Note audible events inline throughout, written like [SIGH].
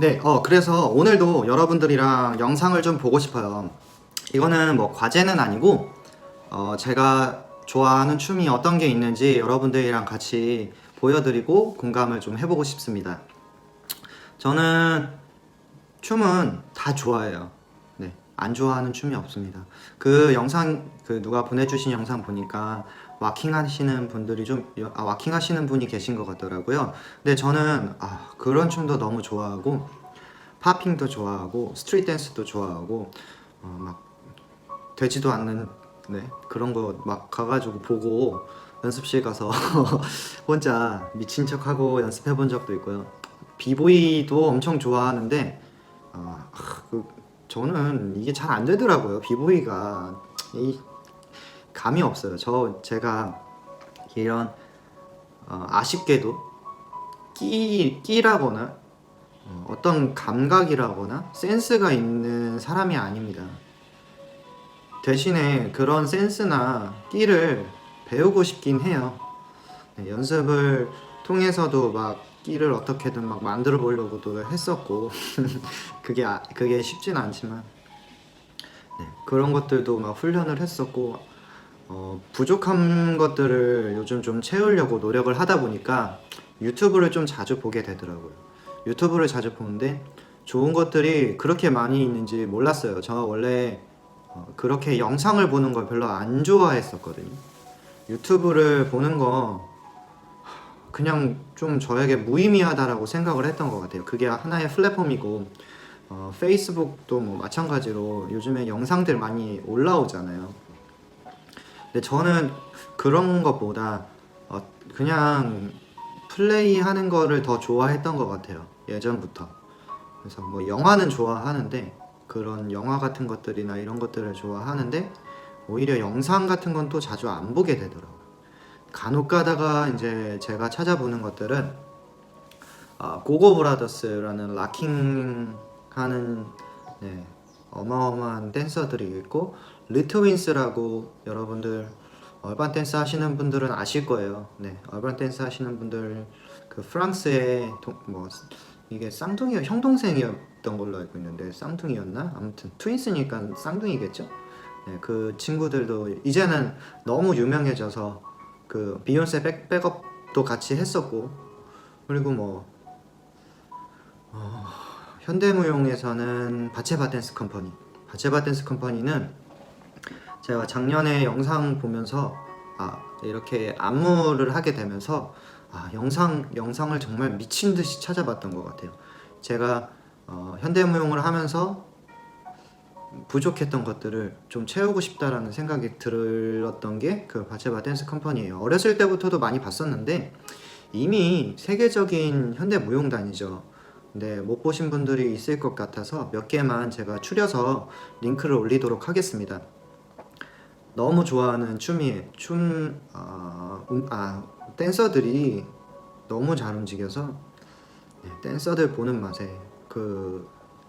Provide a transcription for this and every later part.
네, 어, 그래서 오늘도 여러분들이랑 영상을 좀 보고 싶어요. 이거는 뭐 과제는 아니고, 어, 제가 좋아하는 춤이 어떤 게 있는지 여러분들이랑 같이 보여드리고 공감을 좀 해보고 싶습니다. 저는 춤은 다 좋아해요. 네, 안 좋아하는 춤이 없습니다. 그 영상, 그 누가 보내주신 영상 보니까 와킹 하시는 분들이 좀, 아, 와킹 하시는 분이 계신 것 같더라고요. 근데 저는, 아, 그런 춤도 너무 좋아하고, 팝핑도 좋아하고, 스트리트 댄스도 좋아하고, 어, 막, 되지도 않는, 네, 그런 거 막 가가지고 보고, 연습실 가서 [LAUGHS] 혼자 미친 척 하고 연습해 본 적도 있고요. 비보이도 엄청 좋아하는데, 아, 그, 저는 이게 잘 안 되더라고요. 비보이가. 이, 감이 없어요. 저 제가 이런 어, 아쉽게도 끼 끼라거나 어, 어떤 감각이라거나 센스가 있는 사람이 아닙니다. 대신에 그런 센스나 끼를 배우고 싶긴 해요. 네, 연습을 통해서도 막 끼를 어떻게든 막 만들어 보려고도 했었고 [LAUGHS] 그게 아- 그게 쉽진 않지만 네, 그런 것들도 막 훈련을 했었고 어, 부족한 것들을 요즘 좀 채우려고 노력을 하다 보니까 유튜브를 좀 자주 보게 되더라고요. 유튜브를 자주 보는데 좋은 것들이 그렇게 많이 있는지 몰랐어요. 저 원래 어, 그렇게 영상을 보는 걸 별로 안 좋아했었거든요. 유튜브를 보는 거 그냥 좀 저에게 무의미하다라고 생각을 했던 것 같아요. 그게 하나의 플랫폼이고 어, 페이스북도 뭐 마찬가지로 요즘에 영상들 많이 올라오잖아요. 근데 저는 그런 것보다 어, 그냥 플레이하는 거를 더 좋아했던 것 같아요. 예전부터. 그래서 뭐 영화는 좋아하는데 그런 영화 같은 것들이나 이런 것들을 좋아하는데 오히려 영상 같은 건 또 자주 안 보게 되더라고요. 간혹 가다가 이제 제가 찾아보는 것들은 아, 고고 브라더스라는 락킹 하는 네, 어마어마한 댄서들이 있고 리트윈스라고 여러분들 얼반 댄스 하시는 분들은 아실 거예요. 네, 얼반 댄스 하시는 분들 그 프랑스의 동, 뭐 이게 쌍둥이 형 동생이었던 걸로 알고 있는데 쌍둥이였나? 아무튼 트윈스니까 쌍둥이겠죠. 네, 그 친구들도 이제는 너무 유명해져서 그 비욘세 백, 백업도 같이 했었고 그리고 뭐 어, 현대무용에서는 바체바 댄스 컴퍼니 바체바 댄스 컴퍼니는 제가 작년에 영상 보면서 아 이렇게 안무를 하게 되면서 아 영상 영상을 정말 미친 듯이 찾아봤던 것 같아요. 제가 어, 현대무용을 하면서 부족했던 것들을 좀 채우고 싶다라는 생각이 들었던 게 그 바체바 댄스 컴퍼니예요. 어렸을 때부터도 많이 봤었는데 이미 세계적인 현대 무용단이죠. 근데 못 보신 분들이 있을 것 같아서 몇 개만 제가 추려서 링크를 올리도록 하겠습니다. 너무 좋아하는 춤이 춤 아, 음, 아 댄서들이 너무 잘 움직여서 네, 댄서들 보는 맛에 그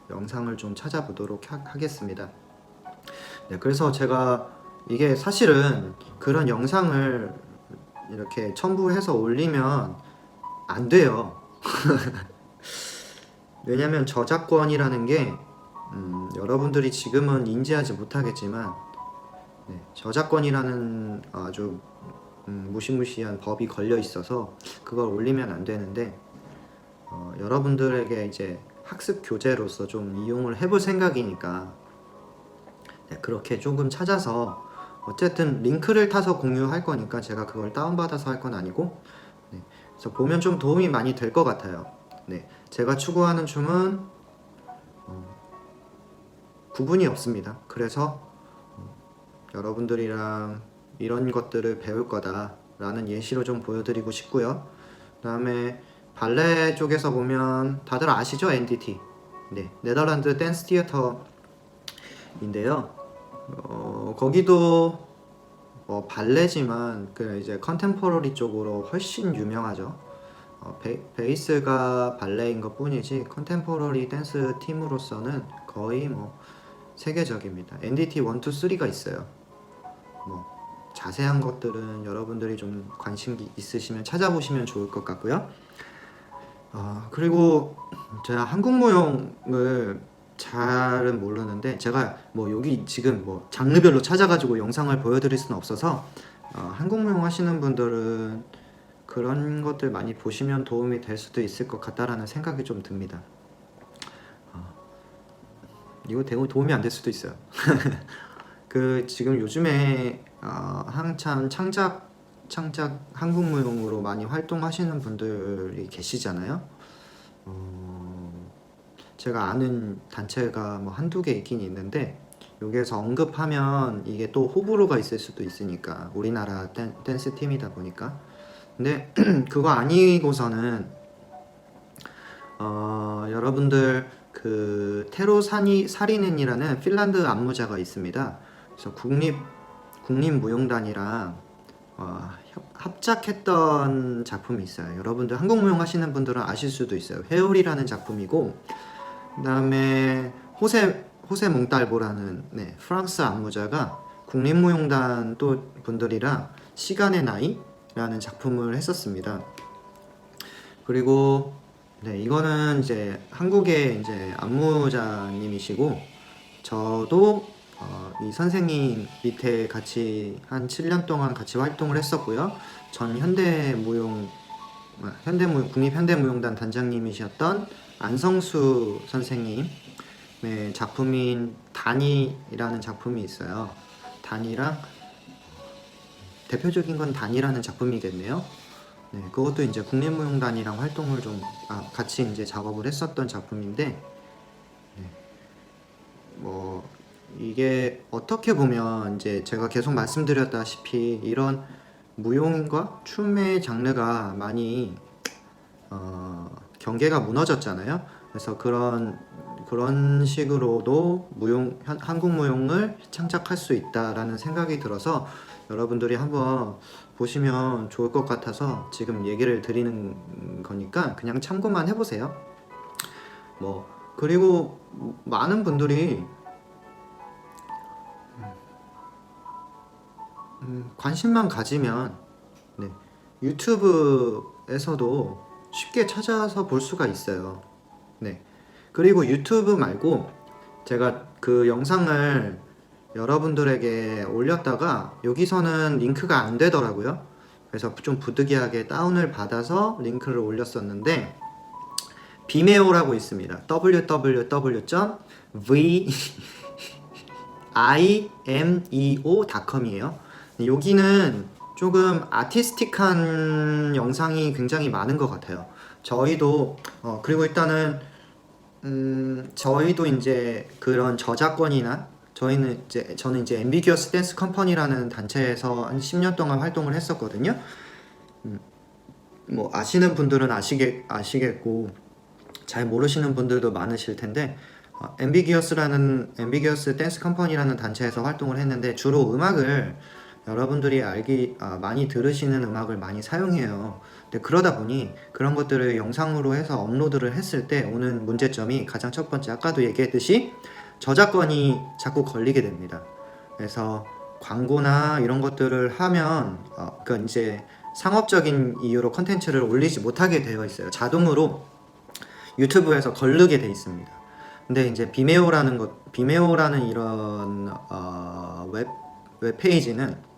영상을 좀 찾아보도록 하, 하겠습니다. 네, 그래서 제가 이게 사실은 그런 영상을 이렇게 첨부해서 올리면 안 돼요. [LAUGHS] 왜냐면 저작권이라는 게 음, 여러분들이 지금은 인지하지 못하겠지만 네, 저작권이라는 아주 음, 무시무시한 법이 걸려 있어서 그걸 올리면 안 되는데 어, 여러분들에게 이제 학습 교재로서 좀 이용을 해볼 생각이니까 네, 그렇게 조금 찾아서 어쨌든 링크를 타서 공유할 거니까 제가 그걸 다운받아서 할 건 아니고 네, 그래서 보면 좀 도움이 많이 될 것 같아요. 네, 제가 추구하는 춤은 어, 구분이 없습니다. 그래서 어, 여러분들이랑 이런 것들을 배울 거다라는 예시로 좀 보여드리고 싶고요. 그다음에 발레 쪽에서 보면 다들 아시죠? NDT. 네, 네덜란드 댄스 티어터인데요. 어, 거기도 뭐 발레지만 그 이제 컨템포러리 쪽으로 훨씬 유명하죠. 어, 베, 베이스가 발레인 것 뿐이지 컨템포러리 댄스 팀으로서는 거의 뭐 세계적입니다. NDT 1, 2, 3가 있어요. 뭐 자세한 것들은 여러분들이 좀 관심 있으시면 찾아보시면 좋을 것 같고요. 아 그리고 제가 한국 무용을 잘은 모르는데 제가 뭐 여기 지금 뭐 장르별로 찾아가지고 영상을 보여드릴 수는 없어서 어, 한국 무용 하시는 분들은 그런 것들 많이 보시면 도움이 될 수도 있을 것 같다라는 생각이 좀 듭니다. 어, 이거 도움이 안 될 수도 있어요. [LAUGHS] 그 지금 요즘에 어, 한참 창작 창작 한국 무용으로 많이 활동하시는 분들이 계시잖아요. 어, 제가 아는 단체가 뭐 한두 개 있긴 있는데 여기에서 언급하면 이게 또 호불호가 있을 수도 있으니까 우리나라 댄, 댄스 팀이다 보니까 근데 [CLEARS THROAT] 그거 아니고서는 어, 여러분들 그 테로 사니 사리넨이라는 핀란드 안무자가 있습니다. 그래서 국립 국립무용단이랑 어, 협- 합작했던 작품이 있어요. 여러분들 한국 무용 하시는 분들은 아실 수도 있어요. 회오리라는 작품이고 그다음에 호세 호세 몽달보라는 네, 프랑스 안무자가 국립무용단 또 분들이랑 시간의 나이라는 작품을 했었습니다. 그리고 네, 이거는 이제 한국의 이제 안무자님이시고 저도 어, 이 선생님 밑에 같이 한 7년 동안 같이 활동을 했었고요. 전 현대무용 아, 현대무 국립현대무용단 단장님이셨던 안성수 선생님의 작품인 단이라는 작품이 있어요. 단이랑 대표적인 건 단이라는 작품이겠네요. 네, 그것도 이제 국립무용단이랑 활동을 좀 아, 같이 이제 작업을 했었던 작품인데 네, 뭐 이게 어떻게 보면 이제 제가 계속 말씀드렸다시피 이런 무용과 춤의 장르가 많이 어, 경계가 무너졌잖아요. 그래서 그런 그런 식으로도 무용 한- 한국 무용을 창작할 수 있다라는 생각이 들어서 여러분들이 한번 보시면 좋을 것 같아서 지금 얘기를 드리는 거니까 그냥 참고만 해보세요. 뭐 그리고 많은 분들이 음, 관심만 가지면 네, 유튜브에서도 쉽게 찾아서 볼 수가 있어요. 네. 그리고 유튜브 말고 제가 그 영상을 여러분들에게 올렸다가 여기서는 링크가 안 되더라고요. 그래서 좀 부득이하게 다운을 받아서 링크를 올렸었는데 비메오라고 있습니다. www.v imeo.com이에요. 여기는 조금 아티스틱한 영상이 굉장히 많은 것 같아요. 저희도 어, 그리고 일단은 음, 저희도 이제 그런 저작권이나 저희는 이제 저는 이제 앰비기어스 댄스 컴퍼니라는 단체에서 한 10년 동안 활동을 했었거든요. 음, 뭐 아시는 분들은 아시겠 아시겠고 잘 모르시는 분들도 많으실 텐데 어, 앰비기어스라는 앰비기어스 댄스 컴퍼니라는 단체에서 활동을 했는데 주로 음악을 여러분들이 알기 아, 많이 들으시는 음악을 많이 사용해요. 근데 그러다 보니 그런 것들을 영상으로 해서 업로드를 했을 때 오는 문제점이 가장 첫 번째 아까도 얘기했듯이 저작권이 자꾸 걸리게 됩니다. 그래서 광고나 이런 것들을 하면 어, 그 이제 상업적인 이유로 컨텐츠를 올리지 못하게 되어 있어요. 자동으로 유튜브에서 걸르게 돼 있습니다. 근데 이제 비메오라는 것, 비메오라는 이런 어, 웹 웹페이지는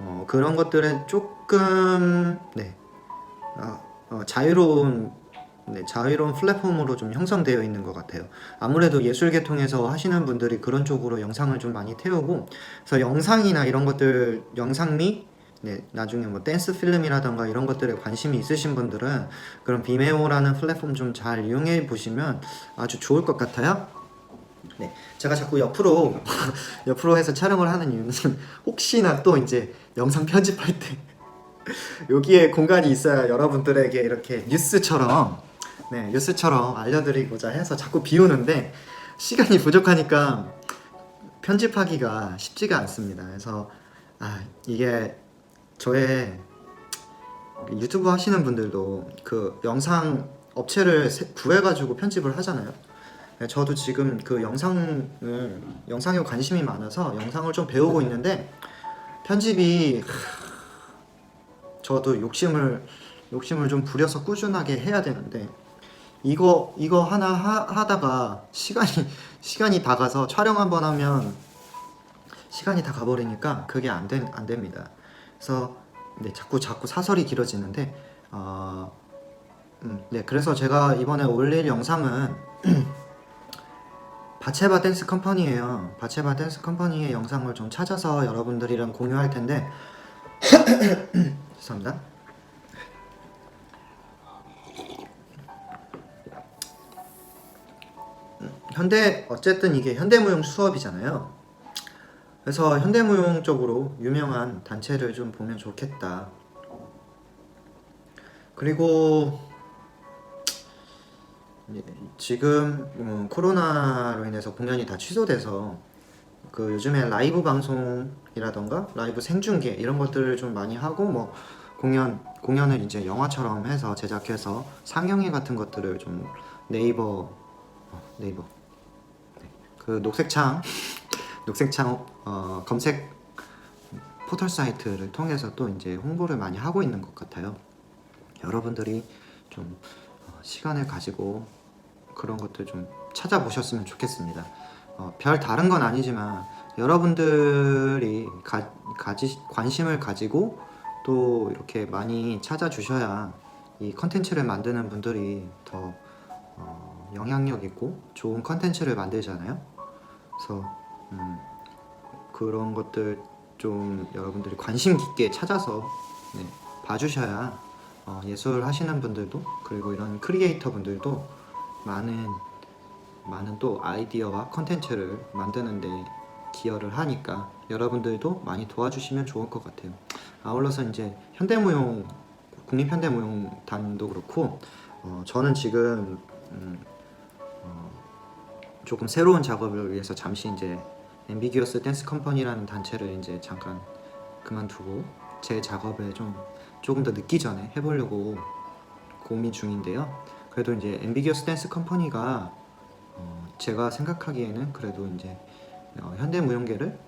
어, 그런 것들은 조금 네 어, 어, 자유로운 네, 자유로운 플랫폼으로 좀 형성되어 있는 것 같아요. 아무래도 예술 계통에서 하시는 분들이 그런 쪽으로 영상을 좀 많이 태우고, 그래서 영상이나 이런 것들, 영상 및 네, 나중에 뭐 댄스 필름이라던가 이런 것들에 관심이 있으신 분들은 그런 비메오라는 플랫폼 좀 잘 이용해 보시면 아주 좋을 것 같아요. 네, 제가 자꾸 옆으로 [LAUGHS] 옆으로 해서 촬영을 하는 이유는 [LAUGHS] 혹시나 또 이제 영상 편집할 때 [LAUGHS] 여기에 공간이 있어야 여러분들에게 이렇게 뉴스처럼 네 뉴스처럼 알려드리고자 해서 자꾸 비우는데 시간이 부족하니까 편집하기가 쉽지가 않습니다. 그래서 아 이게 저의 유튜브 하시는 분들도 그 영상 업체를 세- 구해가지고 편집을 하잖아요. 네, 저도 지금 그 영상을 영상에 관심이 많아서 영상을 좀 배우고 있는데 편집이 하, 저도 욕심을 욕심을 좀 부려서 꾸준하게 해야 되는데 이거 이거 하나 하, 하다가 시간이 시간이 다 가서 촬영 한 번 하면 시간이 다 가버리니까 그게 안, 된, 안 됩니다. 그래서 네, 자꾸 자꾸 사설이 길어지는데 어, 음, 네 그래서 제가 이번에 올릴 영상은 [CLEARS THROAT] 바체바 댄스 컴퍼니예요. 바체바 댄스 컴퍼니의 영상을 좀 찾아서 여러분들이랑 공유할 텐데 [COUGHS] 죄송합니다. 음, 현대 어쨌든 이게 현대무용 수업이잖아요. 그래서 현대무용 쪽으로 유명한 단체를 좀 보면 좋겠다. 그리고 예, 지금 음, 코로나로 인해서 공연이 다 취소돼서 그 요즘에 라이브 방송이라던가 라이브 생중계 이런 것들을 좀 많이 하고 뭐 공연 공연을 이제 영화처럼 해서 제작해서 상영회 같은 것들을 좀 네이버 어, 네이버. 네, 그 녹색창 [LAUGHS] 녹색창 어, 검색 포털 사이트를 통해서 또 이제 홍보를 많이 하고 있는 것 같아요. 여러분들이 좀 어, 시간을 가지고 그런 것들 좀 찾아보셨으면 좋겠습니다. 어, 별 다른 건 아니지만 여러분들이 가, 가지 관심을 가지고 또 이렇게 많이 찾아주셔야 이 컨텐츠를 만드는 분들이 더 어, 영향력 있고 좋은 컨텐츠를 만들잖아요. 그래서 음, 그런 것들 좀 여러분들이 관심 깊게 찾아서 네, 봐주셔야 어, 예술 하시는 분들도 그리고 이런 크리에이터 분들도 많은 많은 또 아이디어와 컨텐츠를 만드는데 기여를 하니까 여러분들도 많이 도와주시면 좋을 것 같아요. 아울러서 이제 현대무용 국립현대무용단도 그렇고 어, 저는 지금 음, 어, 조금 새로운 작업을 위해서 잠시 이제 앰비기어스 댄스 컴퍼니라는 단체를 이제 잠깐 그만두고 제 작업을 좀 조금 더 늦기 전에 해보려고 고민 중인데요. 그래도 이제 앰비기어스 댄스 컴퍼니가 어, 제가 생각하기에는 그래도 이제 어, 현대무용계를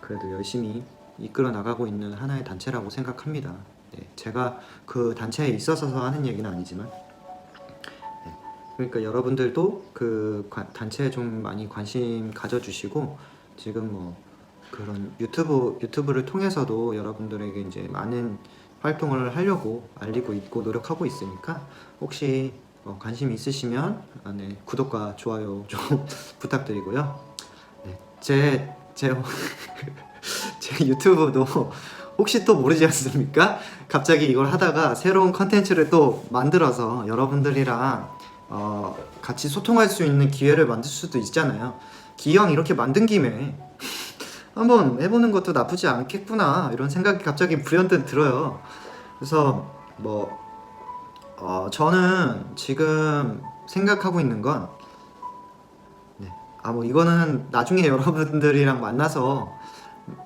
그래도 열심히 이끌어 나가고 있는 하나의 단체라고 생각합니다. 네, 제가 그 단체에 있어서 하는 얘기는 아니지만 네, 그러니까 여러분들도 그 관- 단체에 좀 많이 관심 가져주시고 지금 뭐 그런 유튜브 유튜브를 통해서도 여러분들에게 이제 많은 활동을 하려고 알리고 있고 노력하고 있으니까 혹시 어, 관심 있으시면 아, 네, 구독과 좋아요 좀 [LAUGHS] 부탁드리고요. 네, 제, 제, [LAUGHS] 제 유튜브도 혹시 또 모르지 않습니까? 갑자기 이걸 하다가 새로운 컨텐츠를 또 만들어서 여러분들이랑 어, 같이 소통할 수 있는 기회를 만들 수도 있잖아요. 기왕 이렇게 만든 김에 한번 해보는 것도 나쁘지 않겠구나 이런 생각이 갑자기 불현듯 들어요. 그래서 뭐 어, 저는 지금 생각하고 있는 건 네. 아 뭐 이거는 나중에 [LAUGHS] 여러분들이랑 만나서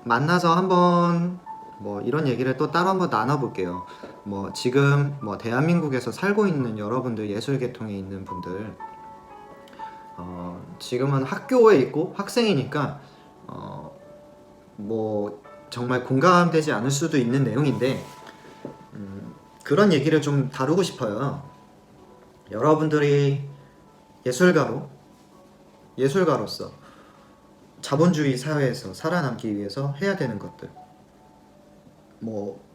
만나서 한번 뭐 이런 얘기를 또 따로 한번 나눠볼게요. 뭐 지금 뭐 대한민국에서 살고 있는 여러분들 예술 계통에 있는 분들 어, 지금은 학교에 있고 학생이니까 어, 뭐 정말 공감되지 않을 수도 있는 내용인데 음, 그런 얘기를 좀 다루고 싶어요. 여러분들이 예술가로 예술가로서 자본주의 사회에서 살아남기 위해서 해야 되는 것들 뭐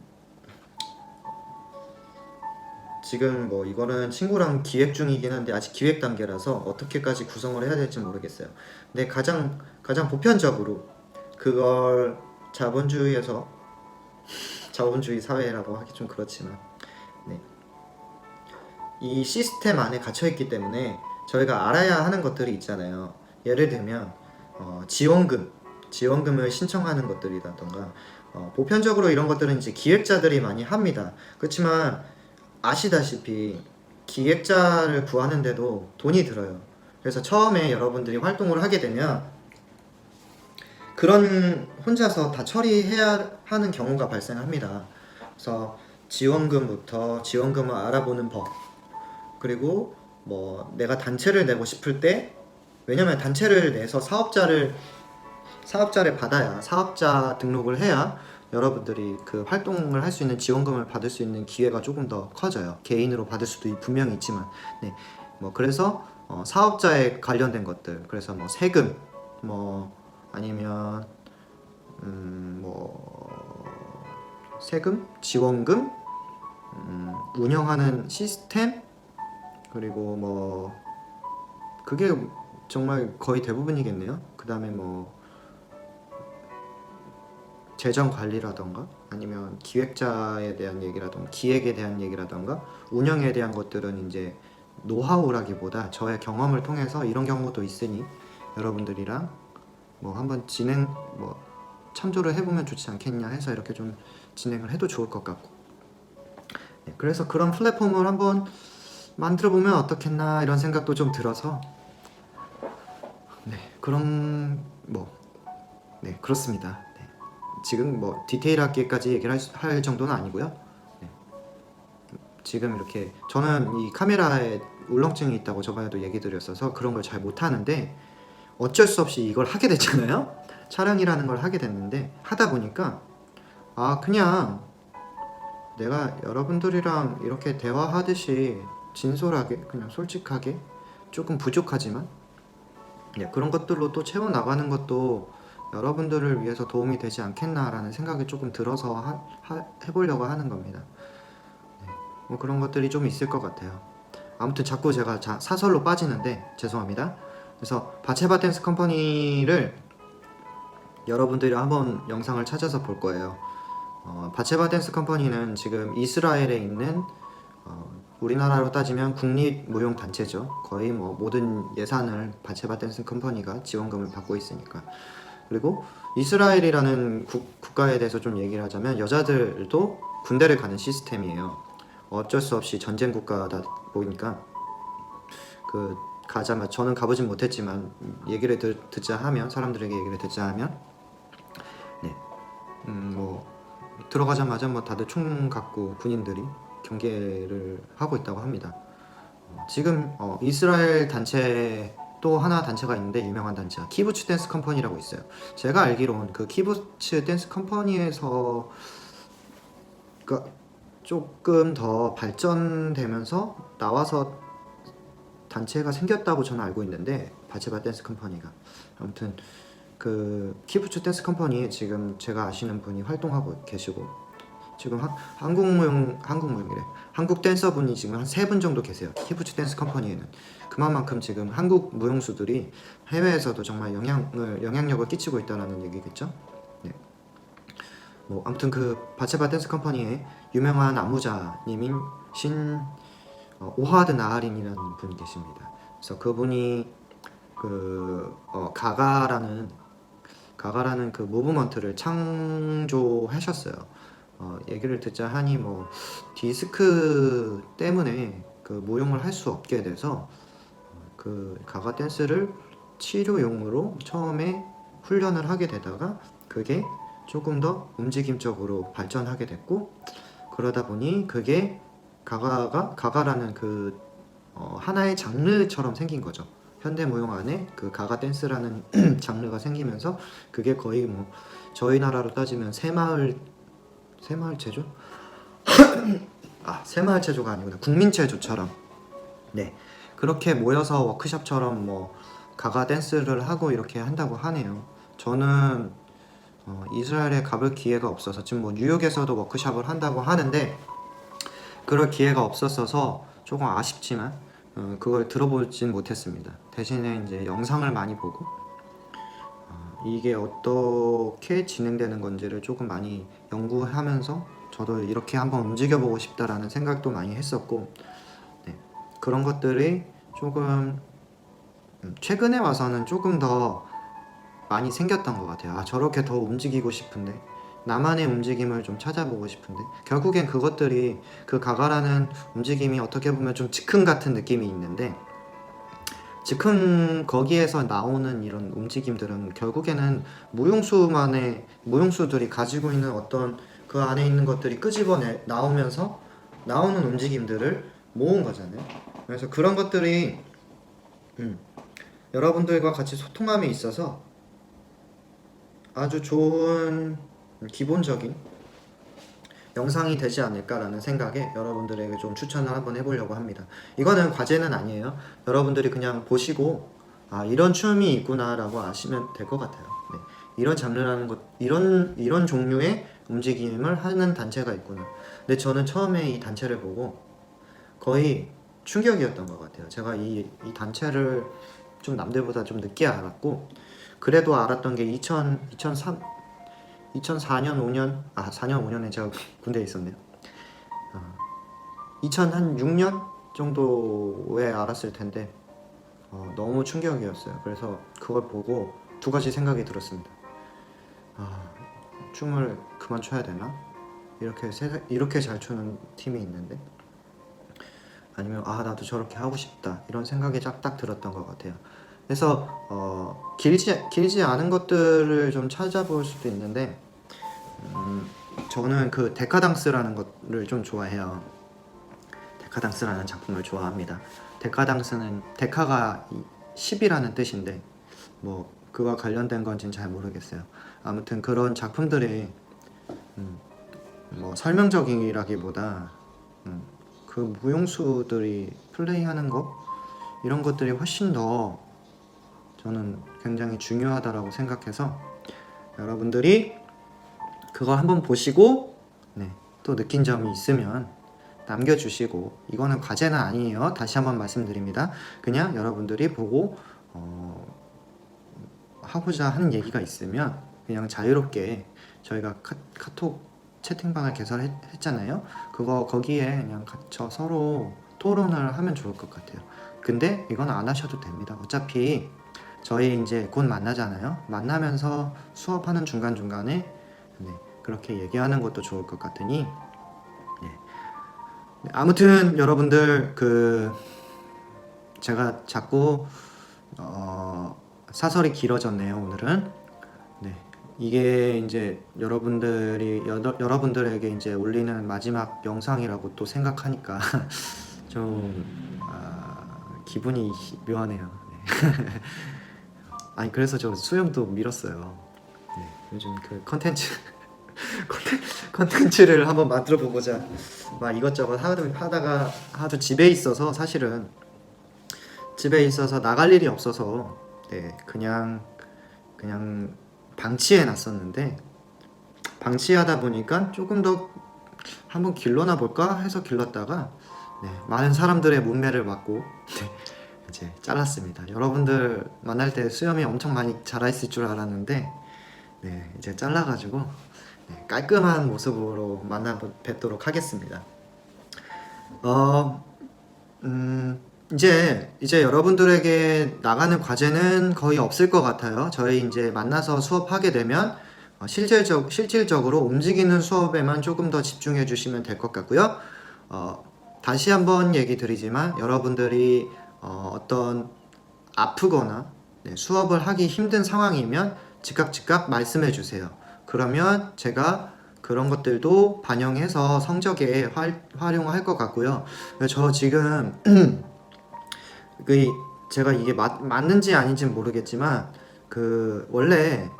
지금 뭐 이거는 친구랑 기획 중이긴 한데 아직 기획 단계라서 어떻게까지 구성을 해야 될지 모르겠어요. 근데 가장 가장 보편적으로 그걸 자본주의에서 자본주의 사회라고 하기 좀 그렇지만 네. 이 시스템 안에 갇혀 있기 때문에 저희가 알아야 하는 것들이 있잖아요. 예를 들면 어, 지원금, 지원금을 신청하는 것들이라던가 어, 보편적으로 이런 것들은 이제 기획자들이 많이 합니다. 그렇지만 아시다시피 기획자를 구하는데도 돈이 들어요. 그래서 처음에 여러분들이 활동을 하게 되면 그런 혼자서 다 처리해야 하는 경우가 발생합니다. 그래서 지원금부터 지원금을 알아보는 법 그리고 뭐 내가 단체를 내고 싶을 때 왜냐면 단체를 내서 사업자를 사업자를 받아야 사업자 등록을 해야 여러분들이 그 활동을 할 수 있는 지원금을 받을 수 있는 기회가 조금 더 커져요. 개인으로 받을 수도 있- 분명히 있지만, 네, 뭐 그래서 어, 사업자에 관련된 것들, 그래서 뭐 세금, 뭐 아니면 음 뭐 세금, 지원금, 음, 운영하는 시스템, 그리고 뭐 그게 정말 거의 대부분이겠네요. 그 다음에 뭐 재정 관리라던가? 아니면 기획자에 대한 얘기라던가 기획에 대한 얘기라던가? 운영에 대한 것들은 이제 노하우라기보다 저의 경험을 통해서 이런 경우도 있으니 여러분들이랑 뭐 한번 진행 뭐 참조를 해보면 좋지 않겠냐 해서 이렇게 좀 진행을 해도 좋을 것 같고 네, 그래서 그런 플랫폼을 한번 만들어 보면 어떻겠나 이런 생각도 좀 들어서 네 그런 뭐네 그렇습니다. 네. 지금 뭐 디테일하게까지 얘기를 할, 수- 할 정도는 아니고요. 네. 지금 이렇게 저는 이 카메라에 울렁증이 있다고 저번에도 얘기 드렸어서 그런 걸 잘 못하는데 어쩔 수 없이 이걸 하게 됐잖아요. 촬영이라는 걸 하게 됐는데 하다 보니까 아 그냥 내가 여러분들이랑 이렇게 대화하듯이 진솔하게 그냥 솔직하게 조금 부족하지만 네, 그런 것들로 또 채워 나가는 것도 여러분들을 위해서 도움이 되지 않겠나라는 생각이 조금 들어서 하, 하- 해보려고 하는 겁니다. 네, 뭐 그런 것들이 좀 있을 것 같아요. 아무튼 자꾸 제가 자- 사설로 빠지는데 죄송합니다. 그래서 바체바 댄스 컴퍼니를 여러분들이 한번 영상을 찾아서 볼 거예요. 어, 바체바 댄스 컴퍼니는 지금 이스라엘에 있는 어, 우리나라로 따지면 국립 무용 단체죠. 거의 뭐 모든 예산을 바체바 댄스 컴퍼니가 지원금을 받고 있으니까. 그리고 이스라엘이라는 국, 국가에 대해서 좀 얘기를 하자면 여자들도 군대를 가는 시스템이에요. 어쩔 수 없이 전쟁 국가다 보니까 그 가자마자 저는 가보진 못했지만 얘기를 듣, 듣자 하면 사람들에게 얘기를 듣자 하면 네 음 뭐 들어가자마자 뭐 다들 총 갖고 군인들이 경계를 하고 있다고 합니다. 어, 지금 어, 이스라엘 단체 또 하나 단체가 있는데 유명한 단체가 키부츠 댄스 컴퍼니라고 있어요. 제가 알기로는 그 키부츠 댄스 컴퍼니에서 그 조금 더 발전되면서 나와서 단체가 생겼다고 저는 알고 있는데 바체바 댄스 컴퍼니가 아무튼 그 키부츠 댄스 컴퍼니 지금 제가 아시는 분이 활동하고 계시고 지금 한, 한국 무용 한국 무용이래 한국 댄서 분이 지금 한 세 분 정도 계세요 키부츠 댄스 컴퍼니에는 그만큼 지금 한국 무용수들이 해외에서도 정말 영향을 영향력을 끼치고 있다라는 얘기겠죠. 네. 뭐 아무튼 그 바체바 댄스 컴퍼니의 유명한 안무자님인 신 어, 오하드 나하린이라는 분이 계십니다. 그래서 그분이 그 어, 가가라는 가가라는 그 무브먼트를 창조하셨어요. 어, 얘기를 듣자 하니 뭐 디스크 때문에 그 무용을 할 수 없게 돼서 그 가가 댄스를 치료용으로 처음에 훈련을 하게 되다가 그게 조금 더 움직임적으로 발전하게 됐고 그러다 보니 그게 가가가 가가라는 그 어, 하나의 장르처럼 생긴 거죠. 현대 무용 안에 그 가가 댄스라는 [CLEARS THROAT] 장르가 생기면서 그게 거의 뭐 저희 나라로 따지면 새마을 새마을 체조? [CLEARS THROAT] 아 새마을 체조가 아니구나 국민 체조처럼 네 그렇게 모여서 워크숍처럼 뭐 가가 댄스를 하고 이렇게 한다고 하네요. 저는 어, 이스라엘에 가볼 기회가 없어서 지금 뭐 뉴욕에서도 워크숍을 한다고 하는데 그럴 기회가 없었어서 조금 아쉽지만 어, 그걸 들어보진 못했습니다. 대신에 이제 영상을 많이 보고 어, 이게 어떻게 진행되는 건지를 조금 많이 연구하면서 저도 이렇게 한번 움직여보고 싶다라는 생각도 많이 했었고 네, 그런 것들이 조금 음, 최근에 와서는 조금 더 많이 생겼던 것 같아요. 아 저렇게 더 움직이고 싶은데 나만의 움직임을 좀 찾아보고 싶은데 결국엔 그것들이 그 가가라는 움직임이 어떻게 보면 좀 즉흥 같은 느낌이 있는데 즉흥 거기에서 나오는 이런 움직임들은 결국에는 무용수만의 무용수들이 가지고 있는 어떤 그 안에 있는 것들이 끄집어내 나오면서 나오는 움직임들을 모은 거잖아요. 그래서 그런 것들이 음, 여러분들과 같이 소통함에 있어서 아주 좋은 기본적인 영상이 되지 않을까라는 생각에 여러분들에게 좀 추천을 한번 해보려고 합니다. 이거는 과제는 아니에요. 여러분들이 그냥 보시고 아 이런 춤이 있구나라고 아시면 될 것 같아요. 네. 이런 장르라는 것, 이런 이런 종류의 움직임을 하는 단체가 있구나. 근데 저는 처음에 이 단체를 보고 거의 충격이었던 것 같아요. 제가 이, 이 단체를 좀 남들보다 좀 늦게 알았고 그래도 알았던 게 2000, 2003, 2004년 5년 아 4년 5년에 제가 군대에 있었네요. 어, 2006년 정도에 알았을 텐데 어, 너무 충격이었어요. 그래서 그걸 보고 두 가지 생각이 들었습니다. 아, 춤을 그만 춰야 되나? 이렇게 세, 이렇게 잘 추는 팀이 있는데 아니면 아 나도 저렇게 하고 싶다 이런 생각이 쫙딱 들었던 것 같아요. 그래서 어, 길지 길지 않은 것들을 좀 찾아볼 수도 있는데 음, 저는 그 데카당스라는 것을 좀 좋아해요. 데카당스라는 작품을 좋아합니다. 데카당스는 데카가 10이라는 뜻인데 뭐 그와 관련된 건지는 잘 모르겠어요. 아무튼 그런 작품들이 음, 뭐 설명적이라기보다 음, 그 무용수들이 플레이하는 거 이런 것들이 훨씬 더 저는 굉장히 중요하다라고 생각해서 여러분들이 그거 한번 보시고 네, 또 느낀 점이 있으면 남겨주시고 이거는 과제는 아니에요. 다시 한번 말씀드립니다. 그냥 여러분들이 보고 어, 하고자 하는 얘기가 있으면 그냥 자유롭게 저희가 카, 카톡 채팅방을 개설했잖아요. 그거 거기에 그냥 갇혀 서로 토론을 하면 좋을 것 같아요. 근데 이건 안 하셔도 됩니다. 어차피 저희 이제 곧 만나잖아요. 만나면서 수업하는 중간 중간에 네, 그렇게 얘기하는 것도 좋을 것 같으니 네. 네, 아무튼 여러분들 그 제가 자꾸 어, 사설이 길어졌네요 오늘은 네 이게 이제 여러분들이 여, 여러분들에게 이제 올리는 마지막 영상이라고 또 생각하니까 [LAUGHS] 좀 아, 기분이 묘하네요. 네. [LAUGHS] 아니 그래서 저 수영도 밀었어요. 네, 요즘 그 컨텐츠 [LAUGHS] 컨텐- 컨텐츠를 한번 만들어 보고자 막 이것저것 하도 하다가 하도 집에 있어서 사실은 집에 있어서 나갈 일이 없어서 네 그냥 그냥 방치해 놨었는데 방치하다 보니까 조금 더 한번 길러나 볼까 해서 길렀다가 네, 많은 사람들의 문매를 맞고 네, 이제 잘랐습니다. 여러분들 만날 때 수염이 엄청 많이 자라 있을 줄 알았는데 네, 이제 잘라가지고 네, 깔끔한 모습으로 만나 뵙도록 하겠습니다. 어, 음, 이제 이제 여러분들에게 나가는 과제는 거의 없을 것 같아요. 저희 이제 만나서 수업하게 되면 어, 실질적 실질적으로 움직이는 수업에만 조금 더 집중해 주시면 될 것 같고요. 어, 다시 한번 얘기 드리지만 여러분들이 어, 어떤 아프거나 네, 수업을 하기 힘든 상황이면 즉각 즉각 말씀해 주세요. 그러면 제가 그런 것들도 반영해서 성적에 활, 활용할 것 같고요. 저 지금 [CLEARS THROAT] 그 제가 이게 맞, 맞는지 아닌지는 모르겠지만 그 원래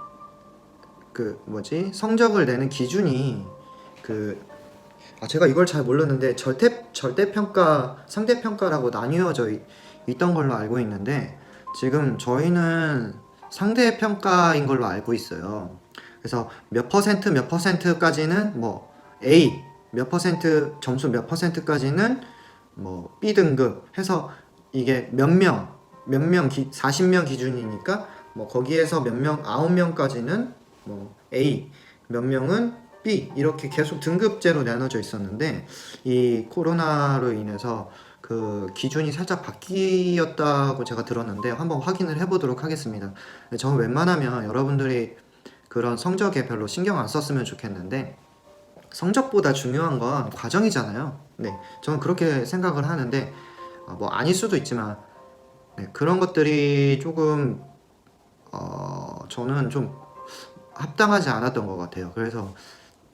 그 뭐지 성적을 내는 기준이 그 아, 제가 이걸 잘 몰랐는데 절대 절대 평가 상대 평가라고 나뉘어져 있, 있던 걸로 알고 있는데 지금 저희는 상대 평가인 걸로 알고 있어요. 그래서 몇 퍼센트 몇 퍼센트까지는 뭐 A 몇 퍼센트 점수 몇 퍼센트까지는 뭐 B 등급 해서 이게 몇 명, 몇 명, 40명 기준이니까 뭐 거기에서 몇 명, 9명까지는 뭐 A, 몇 명은 B 이렇게 계속 등급제로 나눠져 있었는데 이 코로나로 인해서 그 기준이 살짝 바뀌었다고 제가 들었는데 한번 확인을 해보도록 하겠습니다. 저는 웬만하면 여러분들이 그런 성적에 별로 신경 안 썼으면 좋겠는데 성적보다 중요한 건 과정이잖아요. 네, 저는 그렇게 생각을 하는데 아, 뭐 아닐 수도 있지만 네, 그런 것들이 조금 어, 저는 좀 합당하지 않았던 것 같아요. 그래서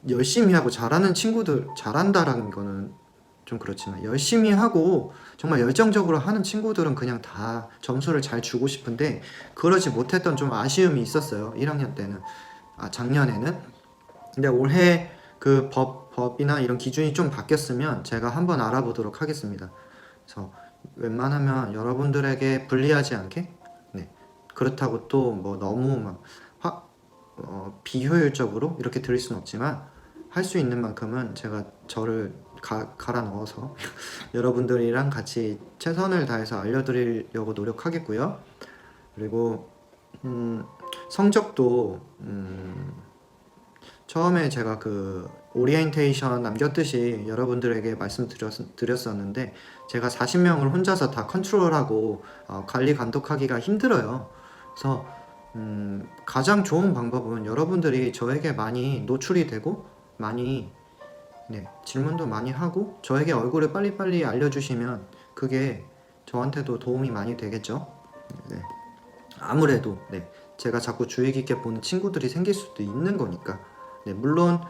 열심히 하고 잘하는 친구들 잘한다라는 거는 좀 그렇지만 열심히 하고 정말 열정적으로 하는 친구들은 그냥 다 점수를 잘 주고 싶은데 그러지 못했던 좀 아쉬움이 있었어요. 1학년 때는 아 작년에는 근데 올해 그 법, 법이나 이런 기준이 좀 바뀌었으면 제가 한번 알아보도록 하겠습니다. 그래서 웬만하면 여러분들에게 불리하지 않게 네. 그렇다고 또 뭐 너무 막 화, 어, 비효율적으로 이렇게 드릴 수는 없지만 할 수 있는 만큼은 제가 저를 가, 갈아 넣어서 [LAUGHS] 여러분들이랑 같이 최선을 다해서 알려드리려고 노력하겠고요. 그리고 음, 성적도 음, 처음에 제가 그 오리엔테이션 남겼듯이 여러분들에게 말씀드렸었는데 제가 40명을 혼자서 다 컨트롤하고 어, 관리 감독하기가 힘들어요. 그래서 음, 가장 좋은 방법은 여러분들이 저에게 많이 노출이 되고 많이 네, 질문도 많이 하고 저에게 얼굴을 빨리빨리 알려주시면 그게 저한테도 도움이 많이 되겠죠. 네. 아무래도 네, 제가 자꾸 주의 깊게 보는 친구들이 생길 수도 있는 거니까. 네, 물론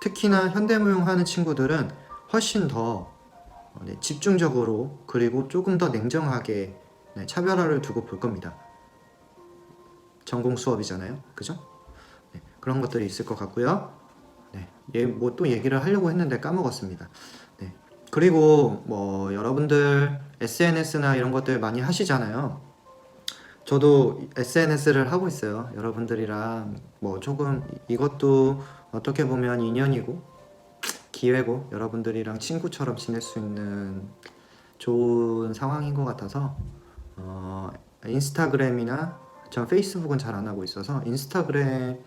특히나 현대무용 하는 친구들은 훨씬 더 어, 네, 집중적으로 그리고 조금 더 냉정하게 네, 차별화를 두고 볼 겁니다. 전공 수업이잖아요, 그죠? 네, 그런 것들이 있을 것 같고요. 네, 뭐또 얘기를 하려고 했는데 까먹었습니다. 네, 그리고 뭐 여러분들 SNS나 이런 것들 많이 하시잖아요. 저도 SNS를 하고 있어요. 여러분들이랑 뭐 조금 이것도 어떻게 보면 인연이고 기회고 여러분들이랑 친구처럼 지낼 수 있는 좋은 상황인 것 같아서 어, 인스타그램이나 전 페이스북은 잘 안 하고 있어서 인스타그램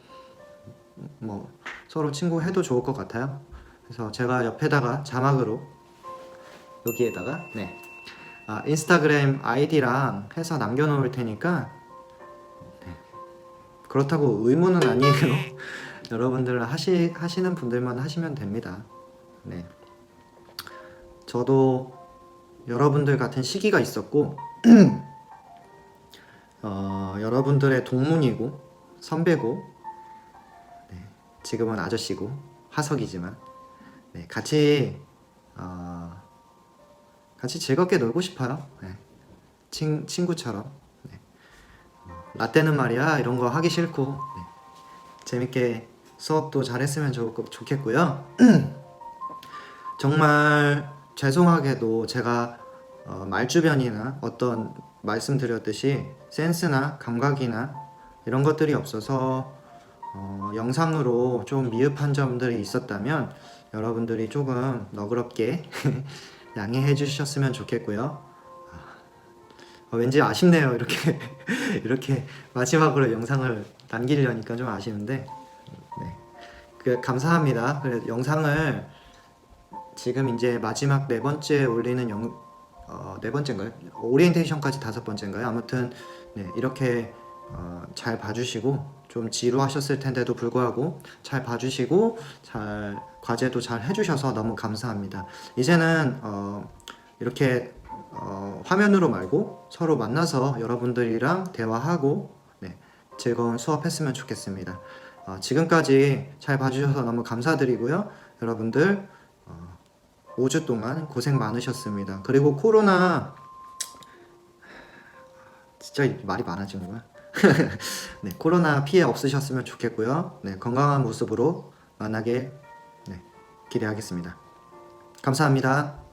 뭐 서로 친구 해도 좋을 것 같아요. 그래서 제가 옆에다가 자막으로 여기에다가 네 아, 인스타그램 아이디랑 해서 남겨놓을 테니까 네. 그렇다고 의무는 아니에요. [LAUGHS] 여러분들 하시 하시는 분들만 하시면 됩니다. 네. 저도 여러분들 같은 시기가 있었고 [CLEARS THROAT] 어, 여러분들의 동문이고 선배고 네, 지금은 아저씨고 화석이지만 네, 같이 어, 같이 즐겁게 놀고 싶어요. 네. 친, 친구처럼 네. 어, 라떼는 말이야 이런 거 하기 싫고 네. 재밌게 수업도 잘했으면 좋, 좋겠고요. [CLEARS THROAT] 정말 죄송하게도 제가 어, 말주변이나 어떤 말씀드렸듯이 센스나 감각이나 이런 것들이 없어서 어, 영상으로 좀 미흡한 점들이 있었다면 여러분들이 조금 너그럽게 [LAUGHS] 양해해 주셨으면 좋겠고요. 어, 왠지 아쉽네요. 이렇게 [LAUGHS] 이렇게 마지막으로 영상을 남기려니까 좀 아쉬운데 네. 그 감사합니다. 그래 영상을 지금 이제 마지막 네 번째 올리는 영, 어, 네 번째인가요? 오리엔테이션까지 다섯 번째인가요? 아무튼 네, 이렇게 어, 잘 봐주시고 좀 지루하셨을 텐데도 불구하고 잘 봐주시고 잘 과제도 잘 해주셔서 너무 감사합니다. 이제는 어, 이렇게 어, 화면으로 말고 서로 만나서 여러분들이랑 대화하고 네, 즐거운 수업했으면 좋겠습니다. 어, 지금까지 잘 봐주셔서 너무 감사드리고요. 여러분들 어, 5주 동안 고생 많으셨습니다. 그리고 코로나 진짜 말이 많아지는 거야. [LAUGHS] 네, 코로나 피해 없으셨으면 좋겠고요. 네, 건강한 모습으로 만나게 네, 기대하겠습니다. 감사합니다.